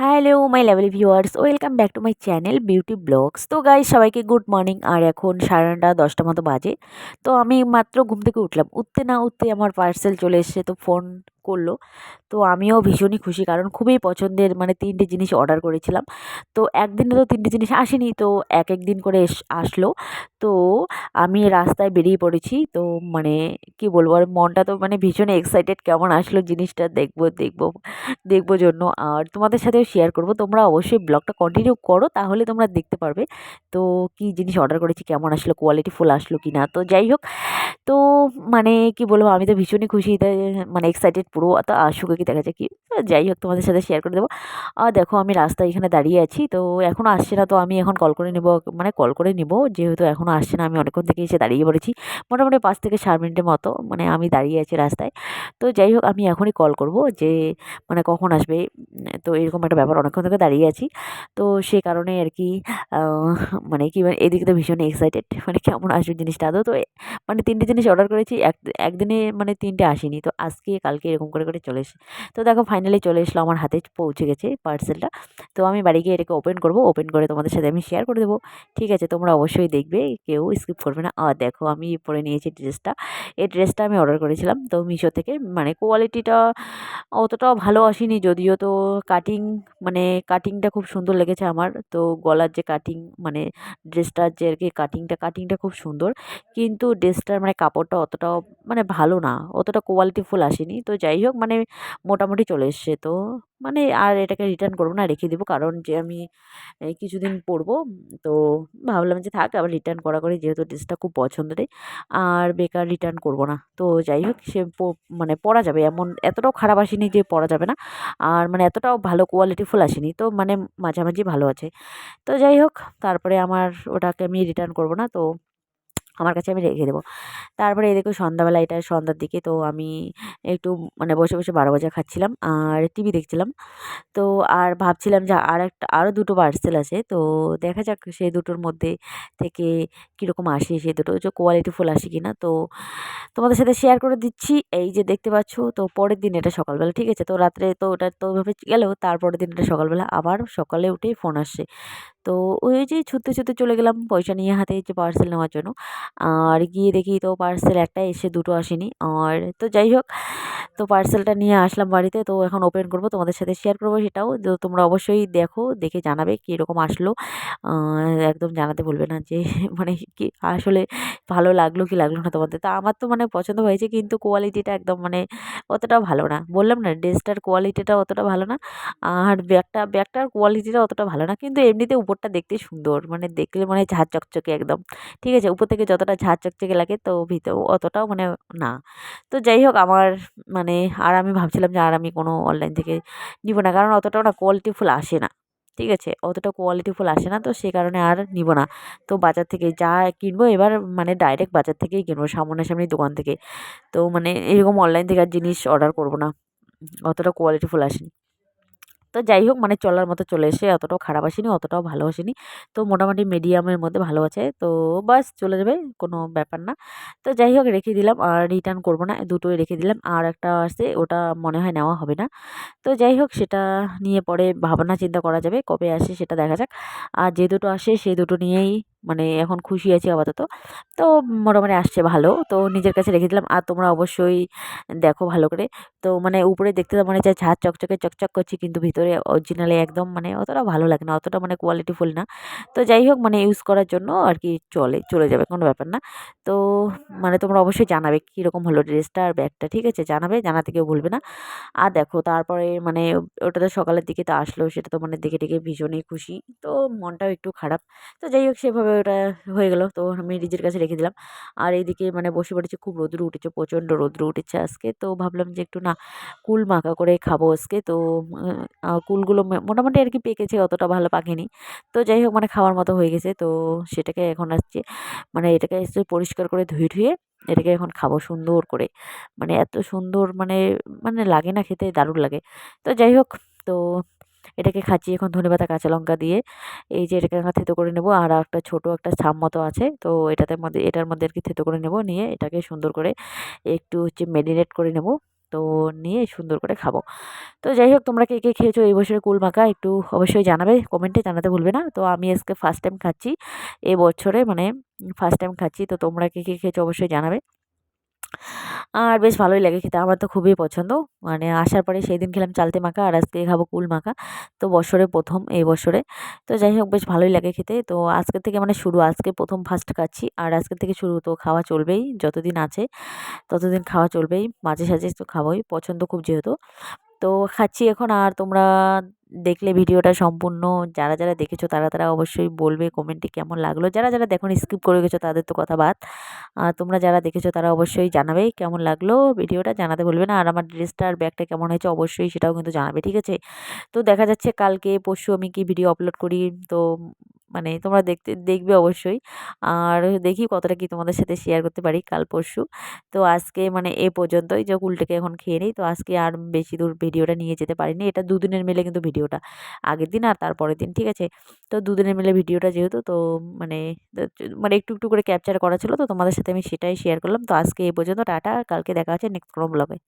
Hello my lovely viewers welcome back to my channel beauty blogs তো guy সবাইকে good morning আর এখন সাড়ে নটা দশটা মতো বাজে। তো আমি মাত্র ঘুম থেকে উঠলাম। উঠতে না উঠতে আমার পার্সেল চলে এসছে। তো ফোন করল। তো আমিও ভীষণই খুশি কারণ খুবই পছন্দের মানে তিনটে জিনিস অর্ডার করেছিলাম। তো একদিনে তো তিনটে জিনিস আসেনি, তো এক এক দিন করে আসলো। তো আমি রাস্তায় বেরিয়ে পড়েছি, তো মানে কি বলব আর মনটা তো মানে ভীষণ এক্সাইটেড কেমন আসলো জিনিসটা দেখব দেখব দেখব জন্য। আর তোমাদের সাথেও শেয়ার করব, তোমরা অবশ্যই ব্লগটা কন্টিনিউ করো, তাহলে তোমরা দেখতে পারবে। তো কি জিনিস অর্ডার করেছি, কেমন আসলো কোয়ালিটি ফুল আসলো কি না তো যাই হোক, তো মানে কি বলব, আমি তো ভীষণই খুশি মানে এক্সাইটেড পুরো তো আসুক কি দেখা যায় কি? যাই হোক, তোমাদের সাথে শেয়ার করে দেবো। আর দেখো, আমি রাস্তায় এখানে দাঁড়িয়ে আছি, তো এখনও আসছে না, তো আমি এখন কল করে নেব মানে কল করে নেব, যেহেতু এখনও আসছে না, আমি অনেকক্ষণ থেকে এসে দাঁড়িয়ে পড়েছি। মোটামুটি পাঁচ থেকে সাত মিনিটের মতো মানে আমি দাঁড়িয়ে আছি রাস্তায়। তো যাই হোক, আমি এখনই কল করব যে মানে কখন আসবে? তো এরকম একটা ব্যাপার, অনেকক্ষণ থেকে দাঁড়িয়ে আছি। তো সে কারণে আর কি মানে কি মানে এদিকে তো ভীষণ এক্সাইটেড মানে কেমন আসবে জিনিসটা? আদৌ তো মানে তিনটে জিনিস অর্ডার করেছি, এক, একদিনে মানে তিনটে আসেনি, তো আজকে কালকে এরকম করে করে চলে এসে, তো দেখো ফাইনালি চলে এসলো, আমার হাতে পৌঁছে গেছে পার্সেলটা তো আমি বাড়ি গিয়ে এটাকে ওপেন করব ওপেন করে তোমাদের সাথে আমি শেয়ার করে দেবো। ঠিক আছে, তোমরা অবশ্যই দেখবে, কেউ স্কিপ করবে না। আর দেখো আমি পরে নিয়েছি ড্রেসটা এই ড্রেসটা আমি অর্ডার করেছিলাম, তো মিশো থেকে মানে কোয়ালিটিটা অতটাও ভালো আসেনি, যদিও তো কাটিং মানে কাটিংটা খুব সুন্দর লেগেছে আমার। তো গলার যে কাটিং মানে ড্রেসটার যে আর কি কাটিংটা কাটিংটা খুব সুন্দর। কিন্তু ড্রেসটার মানে কাপড়টা অতটাও মানে ভালো না, অতটা কোয়ালিটিফুল আসেনি। তো যাই হোক মানে মোটামুটি চলে এসছে। তো মানে আর এটাকে রিটার্ন করব না, রেখে দেবো। কারণ যে আমি কিছুদিন পরবো তো ভাবলাম যে থাক, আবার রিটার্ন করা করে, যেহেতু ড্রেসটা খুব পছন্দের আর বেকার রিটার্ন করব না। তো যাই হোক, সে মানে পরা যাবে। এমন এতটাও খারাপ আসেনি যে পরা যাবে না, আর মানে এতটাও ভালো কোয়ালিটিফুল আসেনি। তো মানে মাঝামাঝি ভালো আছে। তো যাই হোক, তারপরে আমার ওটাকে আমি রিটার্ন করব না। তো আমার কাছে আমি রেখে দেবো। তারপরে এদিকে সন্ধ্যাবেলা এটা সন্ধ্যার দিকে তো আমি একটু মানে বসে বসে বারো বাজা খাচ্ছিলাম আর টিভি দেখছিলাম। তো আর ভাবছিলাম যে আর একটা আরও দুটো পার্সেল আছে। তো দেখা যাক সেই দুটোর মধ্যে থেকে কীরকম আসে সেই দুটো। যে কোয়ালিটিফুল আসে কি না তো তোমাদের সাথে শেয়ার করে দিচ্ছি। এই যে দেখতে পাচ্ছ, তো পরের দিন এটা সকালবেলা, ঠিক আছে? তো রাত্রে তো ওটা তো ওইভাবে গেলেও তারপরের দিন এটা সকালবেলা আবার সকালে উঠেই ফোন আসছে তো ওই যে ছুটতে ছুটতে চলে গেলাম পয়সা নিয়ে হাতে যে পার্সেল নেওয়ার জন্য। আর গিয়ে দেখি তো পার্সেল একটা এসে দুটো আসেনি। আর তো যাই হোক, তো পার্সেলটা নিয়ে আসলাম বাড়িতে। তো এখন ওপেন করব, তোমাদের সাথে শেয়ার করব সেটাও। তো তোমরা অবশ্যই দেখো, দেখে জানাবে কীরকম আসলো। একদম জানাতে বলবে না যে মানে কি আসলে ভালো লাগল কি লাগল না তোমাদের। তা আমার তো মানে পছন্দ হয়েছে, কিন্তু কোয়ালিটিটা একদম মানে অতটা ভালো না। বললাম না ড্রেসটার কোয়ালিটিটা অতটা ভালো না। আর ব্যাগটা ব্যাগটার কোয়ালিটিটা অতটা ভালো না। কিন্তু এমনিতে উপরটা দেখতে সুন্দর মানে দেখলে মানে ঝাঁ চকচকে একদম। ঠিক আছে, উপর থেকে যতটা ঝাঁ চকচকে লাগে তো ভিতর, অতটাও মানে না। তো যাই হোক, আমার মানে আর আমি ভাবছিলাম যে আর আমি কোনো অনলাইন থেকে নিব না, কারণ অতটাও না কোয়ালিটিফুল আসে না। ঠিক আছে, অতটা কোয়ালিটিফুল আসে না, তো সে কারণে আর নিব না। তো বাজার থেকে যা কিনবো এবার মানে ডাইরেক্ট বাজার থেকেই কিনবো সামনাসামনি দোকান থেকে। তো মানে এরকম অনলাইন থেকে আর জিনিস অর্ডার করব না। অতটা কোয়ালিটিফুল আসেনি। তো যাই হোক মানে চলার মতো চলে এসে অতটাও খারাপ আসেনি, অতটাও ভালো আসেনি। তো মোটামুটি মিডিয়ামের মধ্যে ভালো আছে। তো বাস চলে যাবে, কোনো ব্যাপার না। তো যাই হোক, রেখে দিলাম, আর রিটার্ন করব না, দুটোই রেখে দিলাম। আর একটা আসে ওটা মনে হয় নেওয়া হবে না। তো যাই হোক, সেটা নিয়ে পরে ভাবনা চিন্তা করা যাবে, কবে আসে সেটা দেখা যাক। আর যে দুটো আসে সেই দুটো নিয়েই মানে এখন খুশি আছি আপাতত। তো মোটামুটি আসছে ভালো। তো নিজের কাছে রেখে দিলাম। আর তোমরা অবশ্যই দেখো ভালো করে। তো মানে উপরে দেখতে তো মনে চায় ঝাঁজ চকচকে চকচক করছি, কিন্তু ভিতরে অরিজিনালি একদম মানে অতটা ভালো লাগে না, অতটা মানে কোয়ালিটিফুল না। তো যাই হোক মানে ইউজ করার জন্য আর কি চলে চলে যাবে, কোনো ব্যাপার না। তো মানে তোমরা অবশ্যই জানাবে কীরকম হলো ড্রেসটা আর ব্যাগটা, ঠিক আছে? জানাবে, জানাতে কেউ ভুলবে না। আর দেখো তারপরে মানে ওটা তো সকালের দিকে তো আসলো, সেটা তো মানে দেখে দেখে ভীষণই খুশি। তো মনটাও একটু খারাপ। তো যাই হোক সেভাবে ওটা হয়ে গেলো। তো আমি নিজের কাছে রেখে দিলাম। আর এইদিকে মানে বসে পড়েছি, খুব রোদ্রু উঠেছে, প্রচণ্ড রোদ্রু উঠেছে আজকে। তো ভাবলাম যে একটু না কুল মাখা করে খাব আজকে। তো কুলগুলো মোটামুটি আর কি পেকেছে, অতটা ভালো পাকেনি। তো যাই হোক মানে খাওয়ার মতো হয়ে গেছে। তো সেটাকে এখন আসছে মানে এটাকে এসে পরিষ্কার করে ধুয়ে ধুয়ে এটাকে এখন খাব সুন্দর করে। মানে এত সুন্দর মানে মানে লাগে না খেতে, দারুণ লাগে। তো যাই হোক, তো এটাকে খাচ্ছি এখন ধনেপাতা কাঁচা লঙ্কা দিয়ে এই যে এটাকে এখন থেতো করে নেব। আর একটা ছোট একটা ছাম মতো আছে, তো এটাতে মধ্যে, এটার মধ্যে আর কি থেতো করে নেব। নিয়ে এটাকে সুন্দর করে একটু হচ্ছে মেরিনেট করে নেব। তো নিয়ে সুন্দর করে খাব। তো যাই হোক, তোমরা কে কে খেয়েছো এই বছরের কুল মাখা একটু অবশ্যই জানাবে কমেন্টে জানাতে ভুলবে না। তো আমি আজকে ফার্স্ট টাইম খাচ্ছি, এ বছরে মানে ফার্স্ট টাইম খাচ্ছি, তো তোমরা কে কে খেয়েছো অবশ্যই জানাবে। আর বেশ ভালোই লাগে খেতে। আমার তো খুবই পছন্দ। মানে আসার পরে সেই দিন খেলাম চালতে মাখা আর আজকে খাব কুল মাখা। তো বছরে প্রথম এই বছরে। তো যাই হোক, বেশ ভালোই লাগে খেতে। তো আজকের থেকে মানে শুরু। আজকে প্রথম ফার্স্ট খাচ্ছি। আর আজকের থেকে শুরু তো খাওয়া চলবেই। যতদিন আছে ততদিন খাওয়া চলবেই। মাঝে সাঝে তো খাবোই। পছন্দ খুব যেহেতু। তো খাচ্ছি এখন। আর তোমরা দেখলে ভিডিওটা সম্পূর্ণ, যারা যারা দেখেছ তারা তারা অবশ্যই বলবে কমেন্টে কেমন লাগল। যারা যারা দেখো স্কিপ করে গেছো তাদের তো কথা বাদ। তোমরা যারা দেখেছ তারা অবশ্যই জানাবে কেমন লাগল ভিডিওটা, জানাতে বলবে না। আর আমার ড্রেসটা আর ব্যাগটা কেমন হয়েছে অবশ্যই সেটাও কিন্তু জানাবে, ঠিক আছে? তো দেখা যাচ্ছে কালকে, পরশু আমি কি ভিডিও আপলোড করি, তো মানে তোমরা দেখতে, দেখবে অবশ্যই। আর দেখি কতটা কি তোমাদের সাথে শেয়ার করতে পারি কাল পরশু। তো আজকে মানে এ পর্যন্তই। যে কুলটাকে এখন খেয়ে নিই। তো আজকে আর বেশি দূর ভিডিওটা নিয়ে যেতে পারিনি। এটা দুদিনের মিলে কিন্তু ভিডিওটা। আগের দিন আর তারপরের দিন, ঠিক আছে? তো দুদিনের মিলে ভিডিওটা যেহেতু, তো মানে মানে একটু একটু করে ক্যাপচার করা ছিল। তো তোমাদের সাথে আমি সেটাই শেয়ার করলাম। তো আজকে এই পর্যন্ত টাটা। কালকে দেখা হচ্ছে নেক্সট কোনো ব্লগে